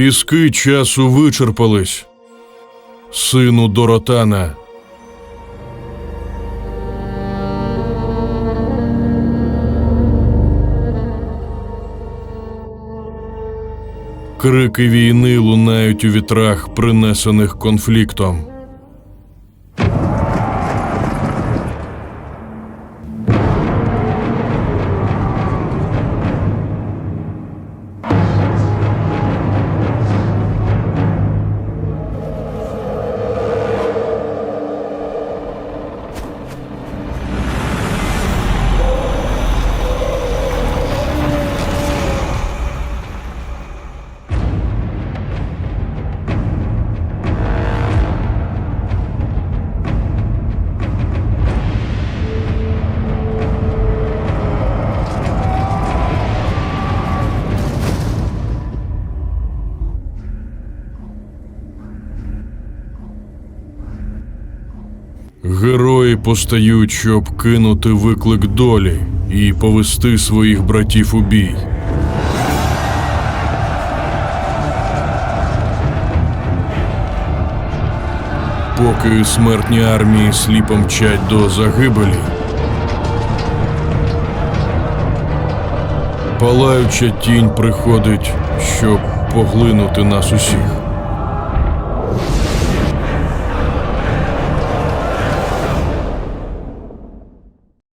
Піски часу вичерпались. Сину Доротана. Крики війни лунають у вітрах, принесених конфліктом. Герої постають, щоб кинути виклик долі і повести своїх братів у бій. Поки смертні армії сліпо мчать до загибелі, палаюча тінь приходить, щоб поглинути нас усіх.